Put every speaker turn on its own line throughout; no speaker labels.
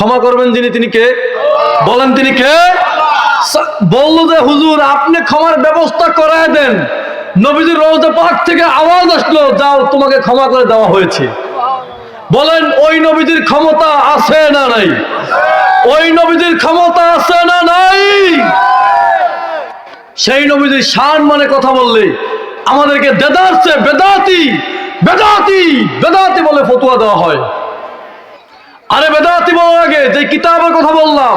ক্ষমা করবেন যিনি, তিনি কে? বলেন তিনি কে? বলল যে, হুজুর, আপনি ক্ষমার ব্যবস্থা করায় দেন। নবীজির রওজা পাক থেকে আওয়াজ আসলো, যাও, তোমাকে ক্ষমা করে দেওয়া হয়েছে। বলেন, ওই নবীজির ক্ষমতা আছে না নাই? ওই নবীজির ক্ষমতা আছে না নাই? সেই নবীজির শান মানে কথা বললে, আমাদেরকে দেদারছে বেদাতি বেদাতি বেদাতি বলে ফতুয়া দেওয়া হয়। আরে বেদাতি বলার আগে, যে কিতাবের কথা বললাম,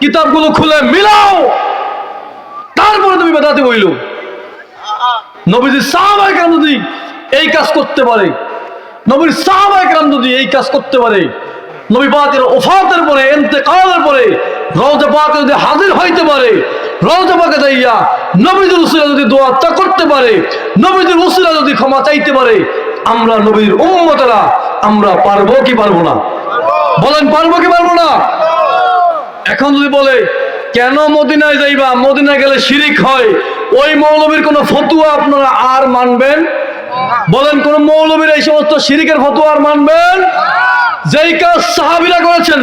কিতাবগুলো খুলে মিলাও। তারপরে তুমি বেদাতি বইল। নবীজি সাহাবাই কেন যদি এই কাজ করতে পারে, নবীর সাহাবাই কেন যদি এই কাজ করতে পারে, নবী পাকের ওফাতের পরে, এন্তেকালের পরে, রওজা পাকে যদি হাজির হইতে পারে, রওজা পাকে যাইয়া নবীদের উসিলা যদি দোয়া তা করতে পারে নবীদের উসিলা যদি ক্ষমা চাইতে পারে, আমরা নবীর উম্মতেরা, আমরা পারব কি পারব না? বলেন, পারব কি পারব না? এখন যদি বলে, কেন মদিনায় যাইবা? মদিনায় গেলে শিরিক হয়। ওই মৌলবীর কোন ফতুয়া আপনারা আর মানবেন? বলেন, কোন মৌলবীর এই সমস্ত শিরিকের ফতুয়া আর মানবেন? যেই কাজ সাহাবিরা করেছেন,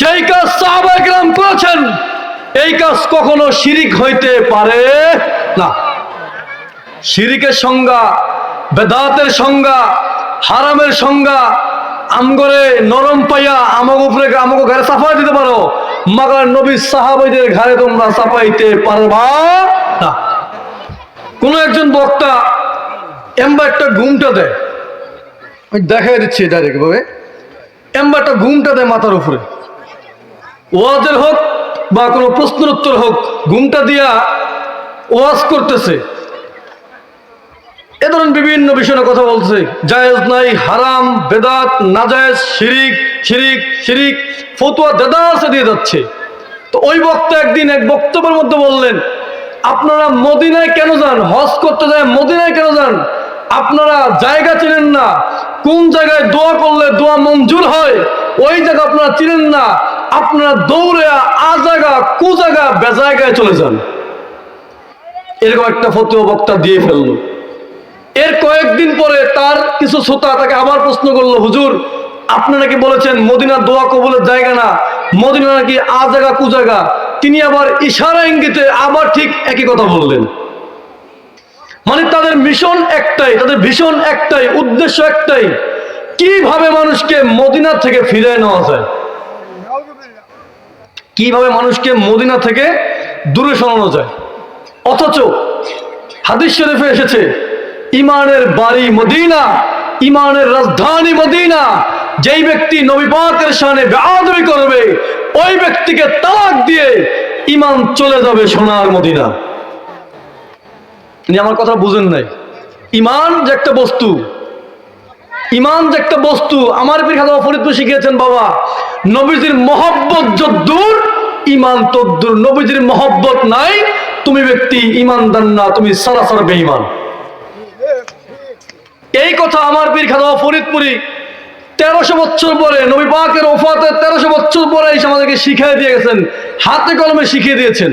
যেই কাজ সাহাবাহাম করেছেন, এই কাজ কখনো শিরিক হইতে পারে না। শিরিকের সংজ্ঞা, বেদাতের সংজ্ঞা, হারামের সংজ্ঞা আমগরে নরম পাইয়া আমাকে উপরে আমাকে ঘরে সাফাই দিতে পারো। মাগার নবী সাহাবাইদের ঘরে তোমরা সাফাইতে পারবা না। কোন একজন বক্তা এম্বা একটা ঘুমটা দেয়। আমি দেখাই দিচ্ছি ডাইরেক্ট ভাবে। এম্বা একটা ঘুমটা দেয় মাথার উপরে। ওয়াজের হোক বা কোনো প্রশ্নের উত্তর হোক, ঘুমটা দিয়া ওয়াজ করতেছে। এ ধরনের বিভিন্ন বিষয়ে কথা বলছে জায়েজ নাই, হারাম, বেদাত, নাজায়েজ, শিরিক শিরিক শিরিক, ফতুয়া দেদারসে দিয়ে যাচ্ছে। তো ওই বক্তা একদিন এক বক্তব্যের মধ্যে বললেন, আপনারা মদিনায় কেন যান? হজ করতে যায় মদিনায় কেন যান? আপনারা জায়গা চিনেন না। কোন জায়গায় দোয়া করলে দোয়া মঞ্জুর হয়? ওই জায়গা আপনারা চিনেন না। আপনারা দৌড়ে আ জায়গা, কু জায়গা বেজায়গায় চলে যান। এরকম একটা ফতুয়া বক্তা দিয়ে ফেলল। এর কয়েকদিন পরে তার কিছু শ্রোতা তাকে আবার প্রশ্ন করল, হুজুর, আপনি নাকি বলেছেন মদিনা দোয়া কবুলের জায়গা না? মদিনা নাকি আ জায়গা, কু জায়গা? তিনি আবার ইশারা ইঙ্গিতে আবার ঠিক একই কথা বললেন। মানে তাদের মিশন একটাই, তাদের ভীষণ একটাই, উদ্দেশ্য একটাই, কীভাবে মানুষকে মদিনা থেকে ফিরে নেওয়া যায়? কীভাবে মানুষকে মদিনা থেকে দূরে সরানো যায়? অথচ হাদিস শরীফে এসেছে ইমানের বাড়ি মদিনা, ইমানের রাজধানী মদিনা, যেই ব্যক্তি নবী পাকের সামনে বেআদবি করবে, ওই ব্যক্তিকে তালাক দিয়ে ইমান চলে যাবে সোনার মদিনা। আমার কথা বুঝেন নাই। ইমান যে একটা বস্তু, ইমান যে একটা বস্তু, আমার খাদা ফরিদপুর শিখিয়েছেন বাবা, নবীজির মহব্বত যদ্দূর, ইমান তদ্দূর, নবীজির মহব্বত নাই, তুমি ব্যক্তি ইমানদার না, তুমি সরাসর বেঈমান। এই কথা আমার পীর খাদা ফরিদপুরি তেরোশো বছর পরে, নবী পাকের ওফাতে তেরোশো বছর পরে এসে আমাদেরকে শিখিয়ে দিয়ে গেছেন, হাতে কলমে শিখিয়ে দিয়েছেন।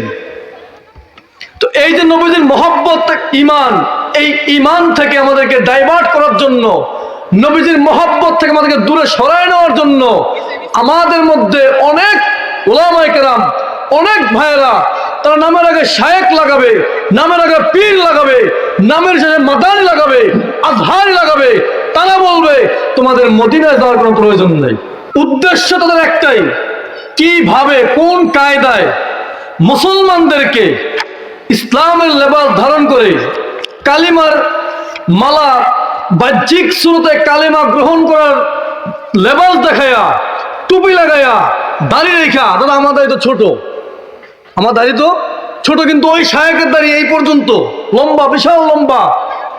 তো এই যে নবীজির মহব্বত, ইমান, এই ইমান থেকে আমাদেরকে ডাইভার্ট করার জন্য, নবীজির মহব্বত থেকে আমাদেরকে দূরে সরায় নেওয়ার জন্য, আমাদের মধ্যে অনেক ওলামায় কেরাম, অনেক ভাইয়েরা তারা নামের আগে শায়েক লাগাবে, নামের আগে পীর লাগাবে, নামের শেষে মাদানি লাগাবে, আজহারি লাগাবে। তারা বলবে, তোমাদের মদিনায় যাওয়ার কোনো প্রয়োজন নেই। উদ্দেশ্য তাদের একটাই, কীভাবে, কোন কায়দায় মুসলমানদেরকে ইসলামের লেবাস ধারণ করে কালিমার মালা, বাহ্যিক শুরুতে কালিমা গ্রহণ করার লেবাস দেখায়া, টুপি লাগাইয়া দাড়ি রেখা, দাদা, আমাদের তো ছোট। আমার দাড়ি তো ছোট, কিন্তু ওই শায়কের দাড়ি এই পর্যন্ত। লম্বা, বিশাল লম্বা,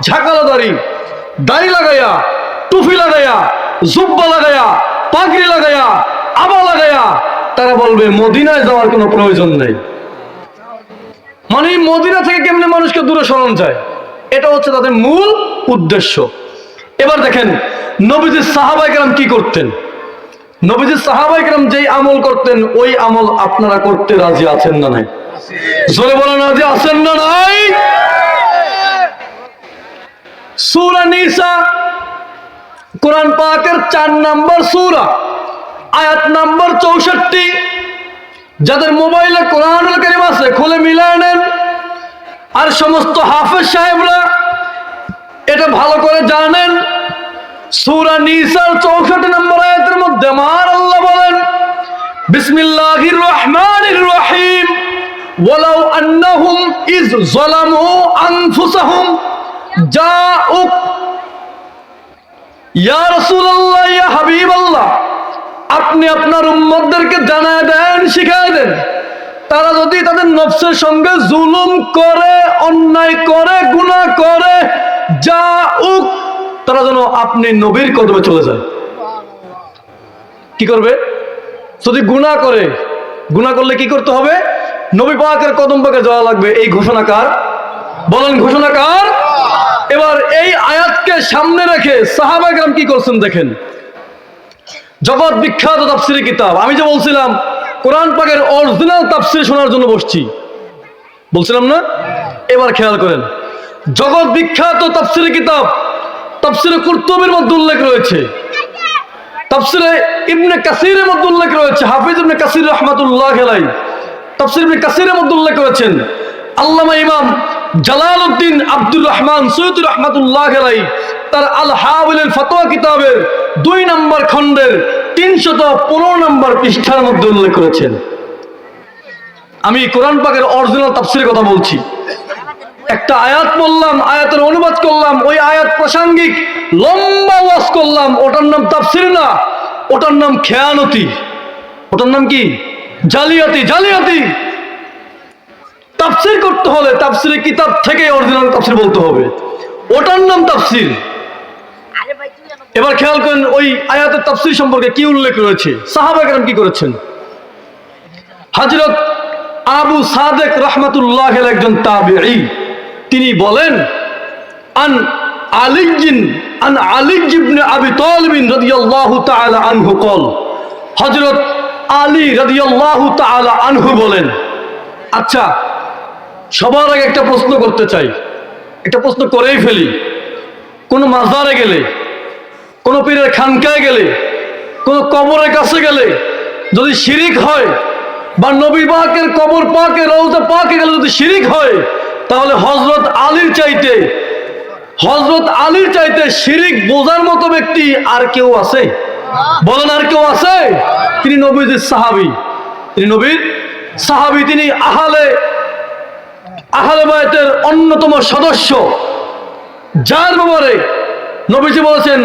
ঝাঁকালো দাড়ি। দাড়ি লাগাইয়া, টুপি লাগাইয়া, জুব্বা লাগাইয়া, পাগড়ি লাগাইয়া আবা লাগাইয়া, তারা বলবে, মদিনায় যাওয়ার কোনো প্রয়োজন নেই। মানে মদিনা থেকে কেমনে মানুষকে দূরে সরানো যায়? এটা হচ্ছে তাদের মূল উদ্দেশ্য। এবার দেখেন নবীজির সাহাবাই কেরাম কি করতেন? নবীজির সাহাবাই কেরাম যেই আমল করতেন, ওই আমল আপনারা করতে রাজি আছেন না নাই? জোরে বলেন, রাজি আছেন না নাই? সূরা নিসা, কোরআন পাকের চার নাম্বার সূরা, আয়াত নাম্বার চৌষট্টি। যাদের মোবাইলে কোরআনুল কারিম আছে, খুলে মিলায় নেন। আর সমস্ত হাফেজ সাহেবরা এটা ভালো করে জানেন। সূরা নিসার চৌষট্টি নম্বর আয়াতের মধ্যে আমার আল্লাহ বলেন, বিসমিল্লাহির রহমানির রহিম। ওয়ালাউ আন্নাহুম ইজ যালামু আনফুসাহুম। জাউক। ইয়া রাসূলুল্লাহ, ইয়া হাবিবাল্লাহ, আপনি আপনার উম্মতদেরকে জানায় দেন, শিখায় দেন। তারা যদি তাদের নফসের সঙ্গে জুলুম করে, অন্যায় করে, গুনাহ করে যা উক তারা যেন আপনি নবীর কদমে চলে যায়। কি করবে? যদি গুনাহ করে, গুনাহ করলে কি করতে হবে? নবী পাকের কদম পাকে যাওয়া লাগবে। এই ঘোষণা কার? বলেন ঘোষণা কার? এবার এই আয়াতকে সামনে রেখে সাহাবাগরাম কি করছেন দেখেন। জগৎ বিখ্যাত তাফসিরি কিতাব। আমি যে বলছিলাম, কোরআন পাকের অরিজিনাল তাফসির শোনার জন্য বসছি। বলছিলাম না? এবার খেয়াল করেন। জগৎ বিখ্যাত তাফসিরি কিতাব তাফসিরে কুর্তুবের মধ্যে উল্লেখ রয়েছে। তাফসিরে ইবনে কাসিরের মধ্যে উল্লেখ রয়েছে, হাফিজ ইবনে কাসির রহমাতুল্লাহ খেলাই তাফসির ইবনে কাসিরের মধ্যে উল্লেখ করেছেন আল্লামা ইমাম জালাল উদ্দিন আব্দুর রহমান সৈয়দুর রহমাতুল্লাহ খেলাই তার আল হাবিলের ফতোয়া কিতাবের দুই নম্বর খণ্ডের তিনশত পনেরো নম্বর পৃষ্ঠার মধ্যে উল্লেখ করেছেন আমি কোরআন পাকের অরিজিনাল তাফসিরের কথা বলছি। একটা আয়াত বললাম আয়াতের অনুবাদ করলাম ওই আয়াত প্রাসঙ্গিক লম্বা ওয়াজ করলাম ওটার নাম তাফসির না ওটার নাম খেয়ানতি। ওটার নাম কি? জালিয়াতি জালিয়াতি। তাফসির করতে হলে তাফসিরের কিতাব থেকে অরিজিনাল তাফসির বলতে হবে। ওটার নাম তাফসির। এবার খেয়াল করেন ওই আয়াতের তাফসির সম্পর্কে কি উল্লেখ রয়েছে? সাহাবাগরাম কি করেছেন? হজরত আবু সাদেক রহমতুল্লাহ একজন তাবিঈ। তিনি বলেন, আন আলিজিন আন আলিজ ইবনে আবি তালিবিন রাদিয়াল্লাহু তাআলা আনহু কল। হযরত আলী রাদিয়াল্লাহু তাআলা আনহু বলেন আচ্ছা সবার আগে একটা প্রশ্ন করতে চাই। একটা প্রশ্ন করেই ফেলি। কোন মাজারে গেলে, কোন পীরের খানকায় গেলে, কোন কবরের কাছে গেলে, যদি শিরিক হয় বা নবী পাকের কবর পাকে রৌজা পাকে গেলে যদি শিরিক হয় তাহলে হজরত আলীর চাইতে হজরত আলীর চাইতে শিরিক বোঝার মতো ব্যক্তি আর কেউ আছে? বলেন আর কেউ আছে? তিনি নবীজির সাহাবি। তিনি নবীর সাহাবি, তিনি আহালে আহালে বায়তের অন্যতম সদস্য। যার ব্যাপারে নবীজি বলেছেন,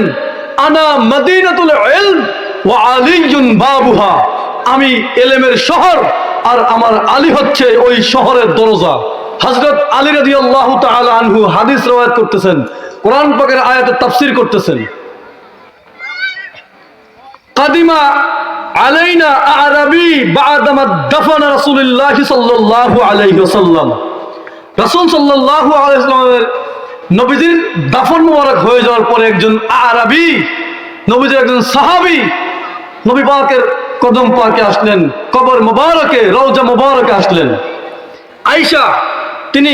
আনা মদিনাতুল ইলম ওয়া আলিয়ুন বাবুহা। আমি এলেমের শহর আর আমার আলী হচ্ছে ওই শহরের দরজা। হযরত আলী রাদিয়াল্লাহু তাআলা আনহু হাদিস রওয়ায়াত করতেছেন, কোরআন পাকের আয়াতে তাফসীর করতেছেন। কাদিমা আলাইনা আরাবি বাদামা দাফানা রাসূলুল্লাহ সাল্লাল্লাহু আলাইহি ওয়াসাল্লাম। রাসূল সাল্লাল্লাহু আলাইহি ওয়াসাল্লামের নবীজির দাফন মোবারক হয়ে যাওয়ার পরে একজন আরাবি, নবীজির একজন সাহাবী নবী পাকের কদম পাকে আসলেন, কবর মোবারকে, রওজা মোবারকে আসলেন। আয়েশা তিনি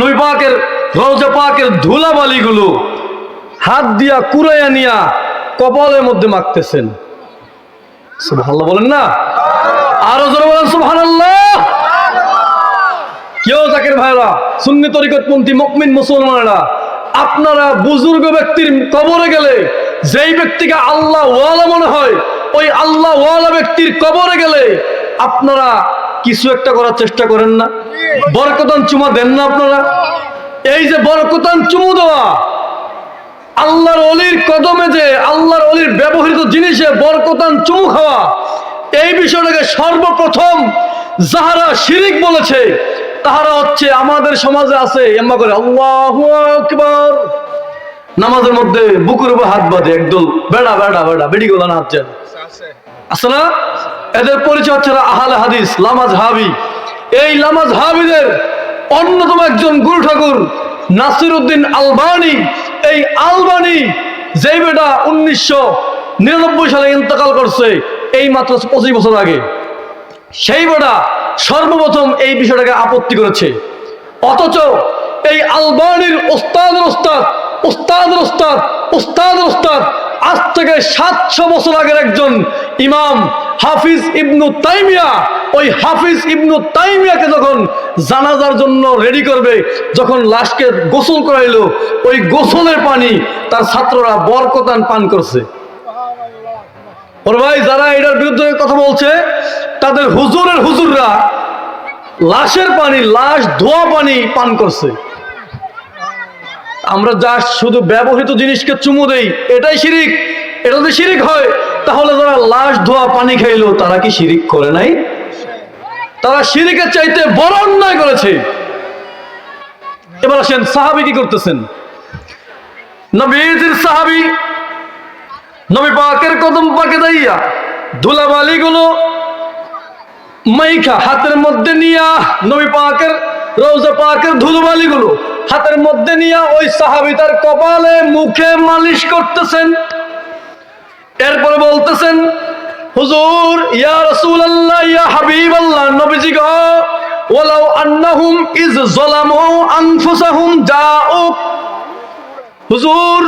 নবী পাকের, রওজা পাকের ধুলাবালিগুলো হাত দিয়া কুড়াইয়া নিয়া কপালের মধ্যে মাখতেছেন। সুবহানাল্লাহ বলেন না? আরও জোরে বলেন, সুবহানাল্লাহ। কেউ জাকির ভাইরা, সুন্নি তরিকতপন্থী মুকমিন মুসলমানেরা, আপনারা বুজুর্গ ব্যক্তির কবরে গেলে যেই ব্যক্তিকে আল্লাহ ওয়ালা মনে হয়, ওই আল্লাহ ওয়ালা ব্যক্তির কবরে গেলে আপনারা কিছু একটা করার চেষ্টা করেন না? বরকতান চুমা দেন না আপনারা? এই যে বরকতান চুমু দেওয়া, আল্লাহর অলির কদমে যে আল্লাহর অলির ব্যবহৃত জিনিসে বরকতান চুমু খাওয়া, এই বিষয়টাকে সর্বপ্রথম যাহারা শিরিক বলেছে, তাহারা হচ্ছে আমাদের সমাজে আছে, এম্মা করে আল্লাহু নামাজের মধ্যে বুকুর উপর হাত বাঁধে একদল, বেড়া বেড়া বেড়া, বেড়ি গোলা নাচছেন আছে না? এদের পরিচয় হচ্ছে আহলে হাদিস লামাজ হাবি এই লামাজ হাবিদের অন্যতম একজন গুরু ঠাকুর নাসির উদ্দিন আলবানি। এই আলবানি যেই বেটা উনিশশো নিরানব্বই সালে ইন্তকাল করছে, এই মাত্র পঁচিশ বছর আগে। সেই বেটা সর্বপ্রথম এই বিষয়টাকে আপত্তি করেছে। অথচ এই আলবানির ওস্তাদের ওস্তাদ ওস্তাদের ওস্তাদ ওস্তাদের ওস্তাদ আজ থেকে সাতশো বছর আগের একজন ইমাম হাফিজ ইবনু তাইমিয়া, ওই হাফিজ ইবনু তাইমিয়াকে যখন জানাজার জন্য রেডি করবে, যখন লাশকে গোসল করাইল, ওই গোসলের পানি তার ছাত্ররা বরকতান পান করছে। ওর ভাই, যারা এটার বিরুদ্ধে কথা বলছে, তাদের হুজুরের হুজুররা লাশের পানি, লাশ, ধোয়া পানি পান করছে। আমরা যা শুধু ব্যবহৃত জিনিসকে চুমু দেই, এটাই শিরিক। এটা যদি শিরিক হয়, তাহলে যারা লাশ, ধোয়া, পানি খাইলো, তারা কি শিরিক করে নাই? তারা শিরিকের চাইতে বড় অন্যায় করেছে। এবার আসেন, সাহাবি কি করতেছেন? নবীজির সাহাবি, নবী পাকের কদম পাকে দাইয়া ধুলাবালি গুলো মাইখা হাতের মধ্যে নিয়া নবী পাকের রোজা পাকের ধুলোবালি গুলো হাতের মধ্যে নিয়ে ওই সাহাবি তার কপালে মুখে মালিশ করতেছেন। এরপরে বলতেছেন, হুজুর, ইয়া রাসূলুল্লাহ, ইয়া হাবিবাল্লাহ, নবীজি গো, ওয়ালাউ আন্নাহুম ইজ যালামু আনফুসাহুম জাউক হুজুর,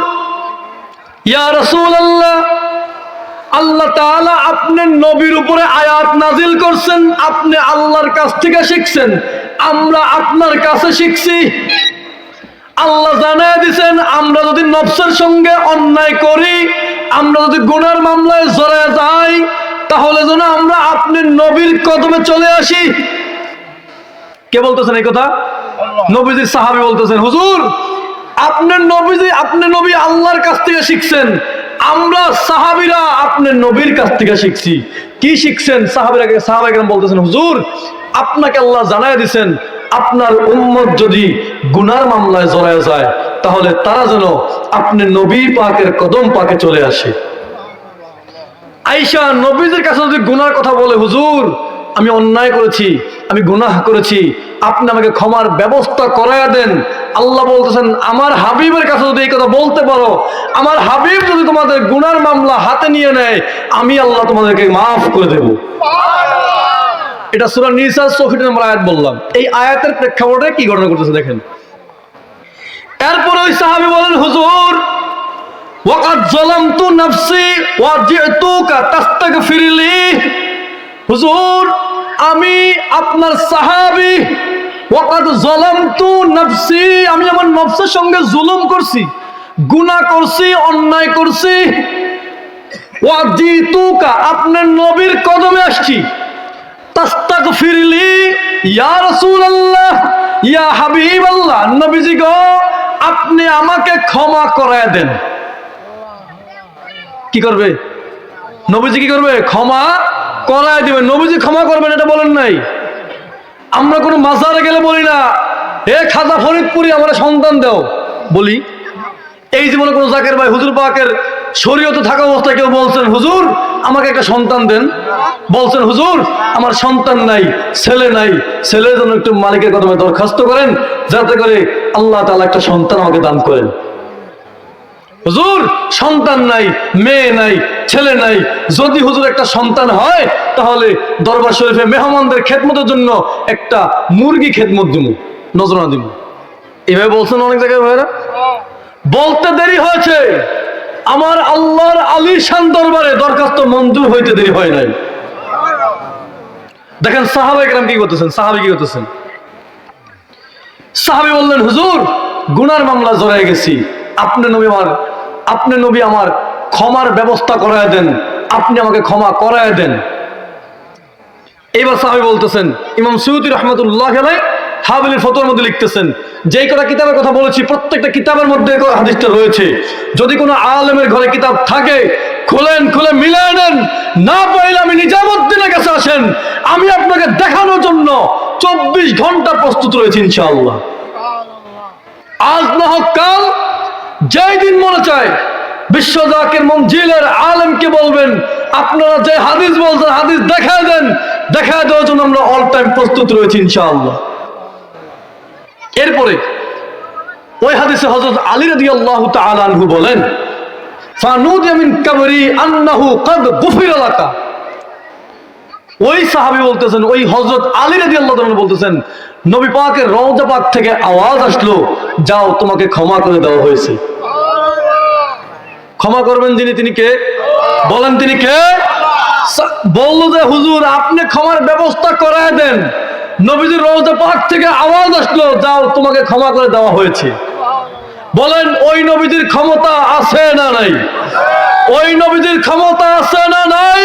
ইয়া রাসূলুল্লাহ, আল্লাহ তাআলা আপনার নবীর উপরে আয়াত নাজিল করছেন, আপনি আল্লাহর কাছ থেকে শিখছেন। আমরা আপনার কাছে শিখছি। আল্লাহ জানায় দিছেন আমরা যদি নফসের সঙ্গে অন্যায় করি আমরা যদি গুনার মামলায় জড়ায় যাই তাহলে যেন আমরা আপনি নবীর কদমে চলে আসি। কে বলতেছেন এই কথা? নবীজির সাহাবি বলতেছেন হুজুর আপনার নবীজি আপনি নবী আল্লাহর কাছ থেকে শিখছেন। আমরা সাহাবিরা আপনার নবীর কাছ থেকে শিখছি। কি শিখছেন? সাহাবিরা সাহাবাইকেরাম বলতেছেন হুজুর আপনাকে আল্লাহ জানাই দিছেন, আপনার উম্মত যদি গুনার মামলায় জড়ায় যায়, তাহলে তারা যেন আপনি নবী পাকের কদম পাকে চলে আসে। আইসা নবীদের কাছে যদি গুনার কথা বলে, হুজুর, আমি অন্যায় করেছি, আমি গুনাহ করেছি, আপনি আমাকে ক্ষমার ব্যবস্থা করাইয়া দেন। আল্লাহ বলতেছেন, আমার হাবিবের কাছে যদি এই কথা বলতে পারো, আমার হাবিব যদি তোমাদের গুনার মামলা হাতে নিয়ে নেয়, আমি আল্লাহ তোমাদেরকে মাফ করে দেব। এটা সুরা নিসা চৌষট্টি নম্বর আয়াত বললাম। এই আয়াতের প্রেক্ষাপটে কি ঘটনা করতেছে দেখেন। এরপর ওই সাহাবি বলেন, হুজুর, ওয়াকাদ জালামতু নাফসি ওয়া জিতুকা তাস্তাগফির লি। হুজুর, আমি আপনার সাহাবী, ওয়াকাদ জালামতু নাফসি, আমি আমার নফসের সঙ্গে জুলুম করছি, গুনাহ করছি, অন্যায় করছি। ওয়া জিতুকা, আপনার নবীর কদমে আসছি। তাস্তাগফির লি ইয়া রাসূলুল্লাহ, ইয়া হাবিবাল্লাহ। নবীজি গো, আপনি আমাকে ক্ষমা করায় দেন। কি করবে? নবীজি কি করবে? ক্ষমা করায় দিবে। নবীজি ক্ষমা করবেন, এটা বলেন নাই। আমরা কোনো মাজারে গেলে বলি না, এ খাজা ফরিদপুরি, আমার সন্তান দাও। বলি। এই জীবনে কোনো জাকের ভাই, হুজুর পাকের শরীয়তে থাকা অবস্থায় কেউ বলছেন, হুজুর, আমাকে একটা সন্তান দেন। বলছেন, হুজুর, আমার সন্তান নাই, ছেলে নাই, ছেলের জন্য একটু মালিকের কদমে দরখাস্ত করেন, যাতে করে আল্লাহ তাআলা একটা সন্তান আমাকে দান করেন। হুজুর, সন্তান নাই, মেয়ে নাই, ছেলে নাই, যদি হুজুর একটা সন্তান হয়, তাহলে দরবার শরীফে মেহমানদের খেদমতের জন্য একটা মুরগি খেদমত দিব নজরানা দিব এভাবে বলছেন অনেক জায়গায় ভাইরা বলতে দেরি হয়েছে। আমার আল্লাহর আলিশান দরবারে দরখাস্ত মঞ্জুর হইতে দেরি হয় নাই। দেখেন সাহাবাই কেরাম কি করতেছেন? সাহাবি কি করতেছেন? সাহাবি বললেন, হুজুর, গুনার মামলা জড়াই গেছি। আপনি নবী আমার, আপনি নবী আমার ক্ষমার ব্যবস্থা করায় দেন। আপনি আমাকে ক্ষমা করায় দেন। এইবার সাহাবি বলতেছেন, ইমাম সৈয়দ রহমতুল্লাহ আলাই হাবিলের ফতোয়ার মধ্যে লিখতেছেন, যেই কটা কিতাবের কথা বলেছি, প্রত্যেকটা কিতাবের মধ্যে হাদিসটা রয়েছে। যদি কোনো আলেমের ঘরে কিতাব থাকে, খুলেন, খুলে মিলায় নেন। না পাইলে আমি নিজামুদ্দিনের কাছে আসেন। আমি আপনাকে দেখানোর জন্য চব্বিশ ঘণ্টা প্রস্তুত রয়েছে, ইনশাআল্লাহ। আজ না হোক কাল, যেই দিন মনে চায়, বিশ্ব জাকের মঞ্জিলের আলেমকে বলবেন, আপনারা যে হাদিস বলছেন, হাদিস দেখায় দেন, দেখায় দেওয়ার জন্য আমরা অল টাইম প্রস্তুত রয়েছি, ইনশাআল্লাহ। এরপরে ওই হাদিসে হযরত আলী রাদিয়াল্লাহু তাআলা আনহু বলেন ওই সাহাবী বলতেছেন, ওই আলী রাদিয়াল্লাহু তাআলা বলতেছেন থেকে আওয়াজ আসলো, যাও তোমাকে ক্ষমা করে দেওয়া হয়েছে। ক্ষমা করবেন যিনি, তিনি কে? বলেন তিনি কে? বলল যে, হুজুর, আপনি ক্ষমার ব্যবস্থা করায় দেন। নবীজির রওজা পাক থেকে আওয়াজ আসলো যাও তোমাকে ক্ষমা করে দেওয়া হয়েছে। বলেন, ওই নবীজির ক্ষমতা আছে না নাই? ওই নবীজির ক্ষমতা আছে না নাই?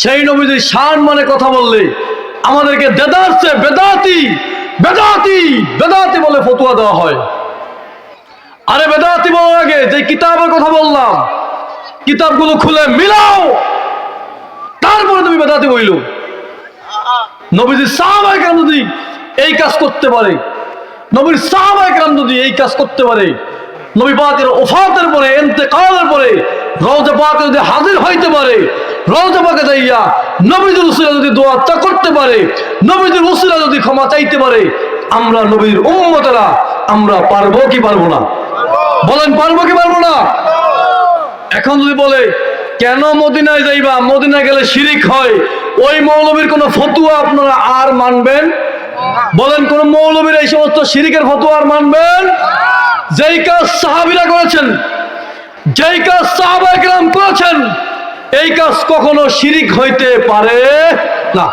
সেই নবীজির শান মানে কথা বললে, আমাদেরকে দেদারছে বেদাতি বেদাতি বেদাতি বলে ফতুয়া দেওয়া হয়। আরে বেদাতি বলার আগে যে কিতাবের কথা বললাম, কিতাবগুলো খুলে মিলাও, তারপরে তুমি বেদাতি বইল। নবীজির সাহাবাই কেন যদি এই কাজ করতে পারে, নবীর সাহাবাই কেন যদি এই কাজ করতে পারে, নবী পাকের ওফাতের পরে, এন্তেকালের পরে, রওজা পাকে যদি হাজির হইতে পারে, রওজা পাকে যাইয়া নবীদের উসিলা যদি দোয়া করতে পারে নবীদের উসিলা যদি ক্ষমা চাইতে পারে, আমরা নবীর উম্মতেরা, আমরা পারব কি পারব না? বলেন, পারব কি পারব না? এখন যদি বলে কেন মদিনায় যাইবা? মদিনায় গেলে শিরিক হয়। ওই মৌলবীর কোন ফতুয়া আপনারা আর মানবেন? বলেন, কোন মৌলবীর এই সমস্ত শিরিকের ফতুয়া আর মানবেন? যেই কাজ সাহাবিরা করেছেন, যেই কাজ সাহাবাহাম করেছেন, এই কাজ কখনো শিরিক হইতে পারে না।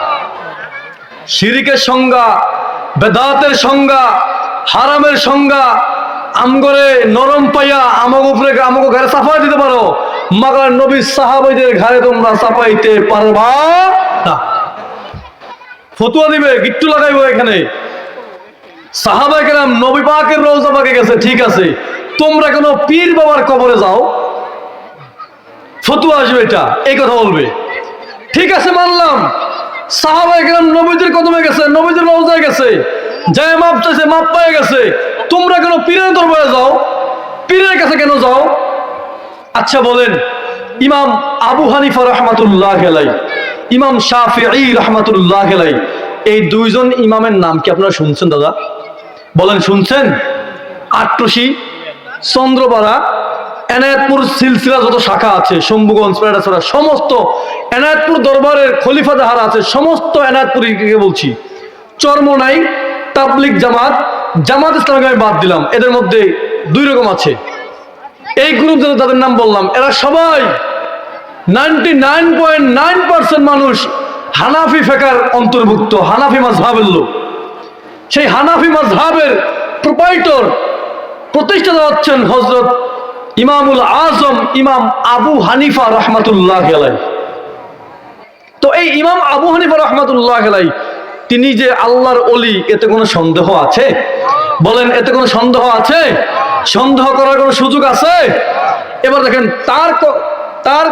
শিরিকের সংজ্ঞা, বেদাতের সংজ্ঞা, হারামের সংজ্ঞা, আমগরে নরম পাইয়া আমাকে উপরে আমাকে ঘরে সাফাই দিতে পারো। মাগার নবী সাহাবাইদের ঘরে তোমরা চাপাইতে পারবা না। ফতুয়া দিবে, গিট্টু লাগাইবো এখানে। সাহাবাই কেরাম নবী পাকের রোজা পাকে গেছে, ঠিক আছে। তোমরা কোনো পীর বাবার কবরে যাও। ফতুয়া আসবে এটা, এই কথা বলবে। ঠিক আছে, মানলাম। সাহাবাই একরাম নবীদের কদমে গেছে, নবীদের রওজায় গেছে। যায় মাপ চাইছে, মাপ পেয়ে গেছে। তোমরা কেন পীরের দরবারে যাও। পীরের কাছে কেন যাও? আচ্ছা বলেন, ইমাম আবু হানিফা রহমাতুল্লাহ গেলাই ইমাম শাফি রহমাতুল্লাহ গেলাই এই দুইজন ইমামের নাম কি আপনারা শুনছেন দাদা? বলেন, শুনছেন? আট্রসি চন্দ্রপাড়া, এনায়তপুর সিলসিলা যত শাখা আছে, শম্ভুগঞ্জ পেড়াছড়া সমস্ত এনায়তপুর দরবারের খলিফা যাহারা আছে, সমস্ত এনায়তপুরীকে বলছি? চর্মনাই তাবলিক জামাত জামাত ইসলামকে আমি বাদ দিলাম। এদের মধ্যে দুই রকম আছে। এই গ্রুপ যাদের তাদের নাম বললাম, এরা সবাই ninety nine point nine percent মানুষ হানাফি ফেকার অন্তর্ভুক্ত, হানাফি মাজহাবের লোক। সেই হানাফি মাজহাবের প্রোপাইটর প্রতিষ্ঠাতা হচ্ছেন হজরত ইমামুল আজম ইমাম আবু হানিফা রহমাতুল্লাহ গেলাই তো এই ইমাম আবু হানিফা রহমাতুল্লাহ গেলাই তিনি যে আল্লাহর অলি, এতে কোনো সন্দেহ আছে? বলেন, এতে কোনো সন্দেহ আছে? সন্দেহ করার কোনো সুযোগ আছে? এবার দেখেন, তার তার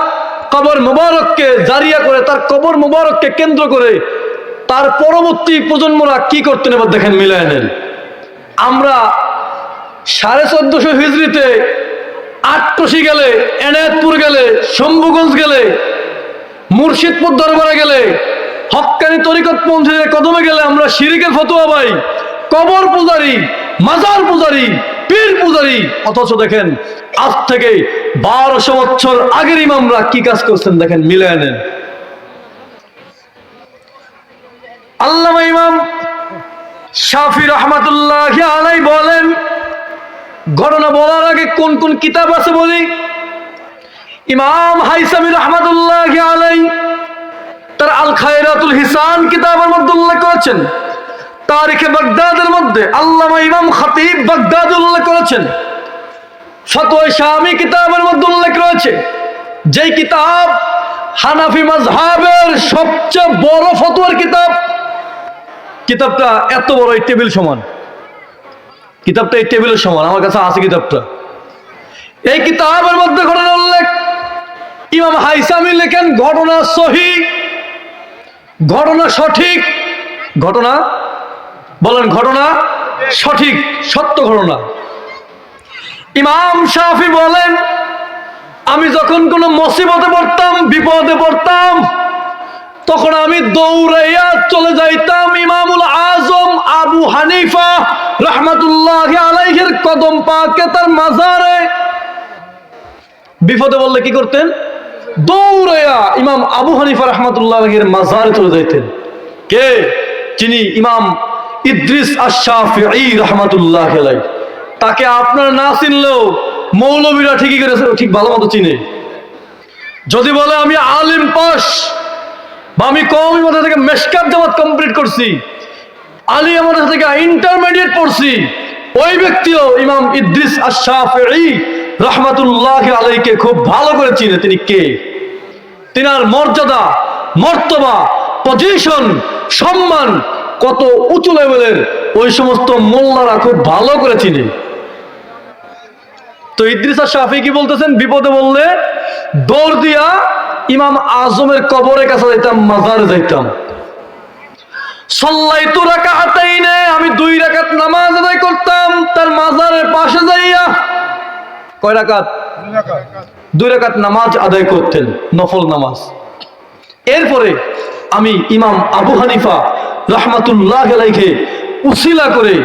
কবর মুবারককে জারিয়া করে, তার কবর মুবারককে কেন্দ্র করে তার পরবর্তী প্রজন্মরা কি করতেন? এবার দেখেন, মিলায় নেন। আমরা সাড়ে চোদ্দশো হিজড়িতে আটটসি গেলে, এনায়তপুর গেলে, শম্ভুগঞ্জ গেলে, মুর্শিদপুর দরবারে গেলে হক্কানি তরিকত পৌঁছে কদমে গেলে আমরা শিরিকের ফতোয়া পাই। কবর পূজারি, মাজার পূজারি পীর পূজারি অথচ দেখেন, আজ থেকে বারোশো বছর আগের ইমামরা কি কাজ করছেন দেখেন মিলে নেন। আল্লামা ইমাম শাফি রহমাতুল্লাহ আলাই বলেন, ঘটনা বলার আগে কোন কোন কিতাব আছে বলি? ইমাম হাইসামি রহমাতুল্লাহ আলাই তার আল খায়রাতুল হিসান কিতাবের মধ্যে উল্লেখ করেছেন। তারিখে বাগদাদের মধ্যে আল্লামা ইমাম খতিব বাগদাদ উল্লেখ করেছেন। ফতোয়া শামি কিতাবের মধ্যে উল্লেখ রয়েছে, যেই কিতাব হানাফি মাজহাবের সবচেয়ে বড় ফতোয়ার কিতাব। কিতাবটা এত বড়, এই টেবিল সমান। কিতাবটা এই টেবিলের সমান, আমার কাছে আছে কিতাবটা। এই কিতাবের মধ্যে ঘটনা উল্লেখ, ইমাম হাইসামি লেখেন, ঘটনা সহি, ঘটনা সঠিক, ঘটনা বলেন ঘটনা সঠিক, সত্য ঘটনা। ইমাম শাফি বলেন, আমি যখন কোনো মসিবতে পড়তাম, বিপদে পড়তাম, তখন আমি দৌড়াইয়া চলে যাইতাম ইমামুল আজম আবু হানিফা রহমাতুল্লাহ আলাইহের কদম পাকে তার মাজারে। বিপদে বললে কি করতেন? দৌড়াইয়া ইমাম আবু হানিফা রহমাতুল্লাহ আলাইহের মাজারে চলে যাইতেন। কে? যিনি ইমাম ইদ্রিস আশাফি রহমাতুল্লাহ আলাই তাকে আপনার না চিনলেও মৌলবীরা ঠিকই করেছে ঠিক ভালো মতো চিনে। যদি বলে, আমি আলিম পাস বা আমি কম মধ্যে থেকে মেসকাপ জামাত কমপ্লিট করছি আলী আমাদের থেকে ইন্টারমিডিয়েট পড়ছি, ওই ব্যক্তিও ইমাম ইদ্রিস আশাফি রহমাতুল্লাহ আলাইকে খুব ভালো করে চিনে। তিনি কে? তিনার মর্যাদা, মর্তবা পজিশন সম্মান কত উঁচু লেভেলের ওই সমস্ত মোল্লারা খুব ভালো করে চিনে। তো ইদ্রিসা শাফি কি বলতেছেন? বিপদে বললে দৌড় দিয়া ইমাম আজমের কবরের কাছে যাইতাম মাজারে যাইতাম। সল্লাই তো রাখা হাতেই আমি দুই রাকাত নামাজ আদায় করতাম তার মাজারের পাশে যাইয়া কয় রাকাত। দুই রাকাত নামাজ আদায় করতেন নফল নামাজ। এরপরে আমি ইমাম আবু হানিফা রহমাতুল্লাহ আলাইকে উসিলা করে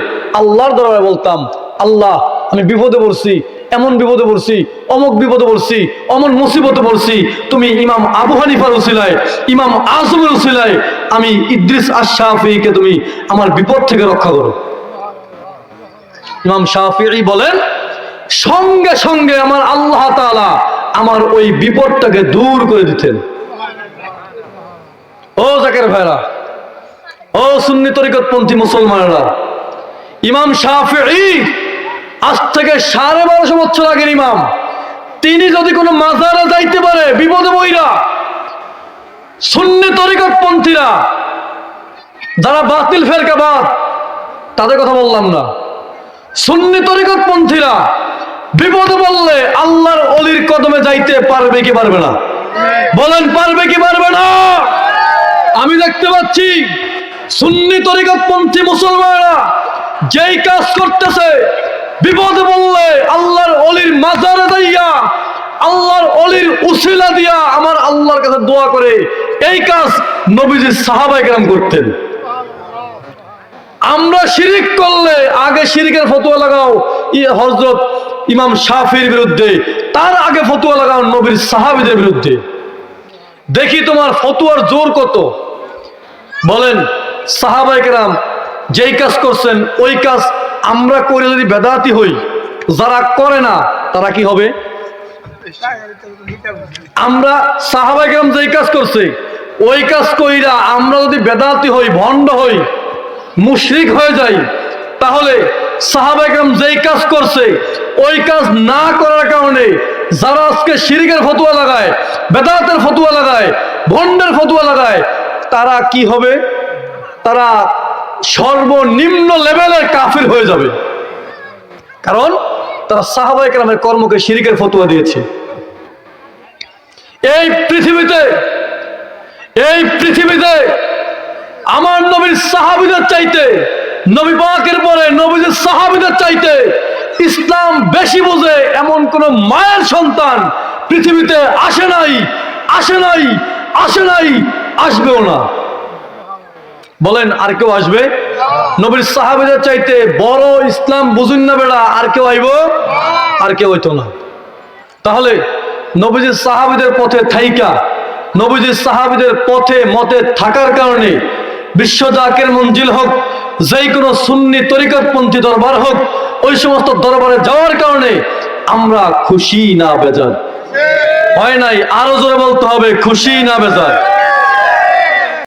আল্লাহর দরবারে বলতাম, আল্লাহ, আমি বিপদে পড়ছি, এমন বিপদে পড়ছি, অমুক বিপদে পড়ছি, অমন মুসিবতে পড়ছি, তুমি ইমাম আবু হানিফার উসিলায়, ইমাম আজমের উসিলায়, আমি ইদ্রিস আশাফিকে তুমি আমার বিপদ থেকে রক্ষা করো। ইমাম শাফি বলেন, সঙ্গে সঙ্গে আমার আল্লাহ তাআলা আমার ওই বিপদটাকে দূর করে দিতেন। ও জাকের ভাইরা ও সুন্নি তরিকতপন্থী মুসলমানেরা, ইমাম শাফি আজ থেকে সাড়ে বারোশো বছর আগের ইমাম। তিনি যদি কোনো মাজারে যাইতে পারে, বিপদে বইরা সুন্নি তরিকতপন্থীরা যারা বাতিল ফেরকাবাদ তাদের কথা বললাম না। সুন্নি তরিকতপন্থীরা বিপদে বললে আল্লাহর অলির কদমে যাইতে পারবে কি পারবে না? বলেন, পারবে কি পারবে না? আমি দেখতে পাচ্ছি সুন্নি তরিকতপন্থী মুসলমানরা যেই কাজ করতেছে, বিপদে বললে আল্লাহর অলির মাজারে দাইয়া, আল্লাহর অলির উসিলা দিয়া আমার আল্লাহর কাছে দোয়া করে। এই কাজ নবীজির সাহাবাই কেরাম করতেন। আমরা শিরিক করলে আগে শিরিকের ফতুয়া লাগাও হজরত ইমাম শাফির বিরুদ্ধে, তার আগে ফতুয়া লাগাও নবীর সাহাবিদের বিরুদ্ধে। দেখি তোমার ফতুয়ার জোর কত। বলেন সাহাবাই কেরাম যেই কাজ করছেন, ওই কাজ আমরা করে যদি বেদাতি হই, যারা করে না, তারা কি হবে? আমরা সাহাবাই কেরাম যেই কাজ করছে, ওই কাজ কইরা আমরা যদি বেদাতি হই, ভণ্ড হই, মুশরিক হয়ে যাই, তাহলে সাহাবাইকরাম যেই কাজ করছে, ওই কাজ না করার কারণে যারা আজকে শিরিকের ফতুয়া লাগায়, বেদাতের ফতুয়া লাগায়, ভণ্ডের ফতুয়া লাগায়, তারা কি হবে? তারা সর্বনিম্ন লেভেলের কাফির হয়ে যাবে। কারণ তারা সাহাবাইকরামের কর্মকে শিরিকের ফতুয়া দিয়েছে। এই পৃথিবীতে এই পৃথিবীতে আমার নবীর সাহাবিদের চাইতে, নবী পাকের পরে নবীদের সাহাবিদের চাইতে ইসলাম বেশি বোঝে এমন কোন মায়ের সন্তান পৃথিবীতে আসে নাই আসে নাই আসে নাই, আসবেও না। বলেন, আর কেউ আসবে? নবীর সাহাবিদের চাইতে বড় ইসলাম বুঝুন না বেড়া, আর কেউ আইব? আর কেউ হইতো না। তাহলে নবীজির সাহাবিদের পথে থাইকা, নবীজির সাহাবিদের পথে মতে থাকার কারণে বিশ্ব জাকের মঞ্জিল হোক, যেই কোনো সুন্নি তরিকতপন্থী দরবার হোক, ওই সমস্ত দরবারে যাওয়ার কারণে আমরা খুশি না বেজার। হয় নাই, আরও জোরে বলতে হবে, খুশি না বেজার।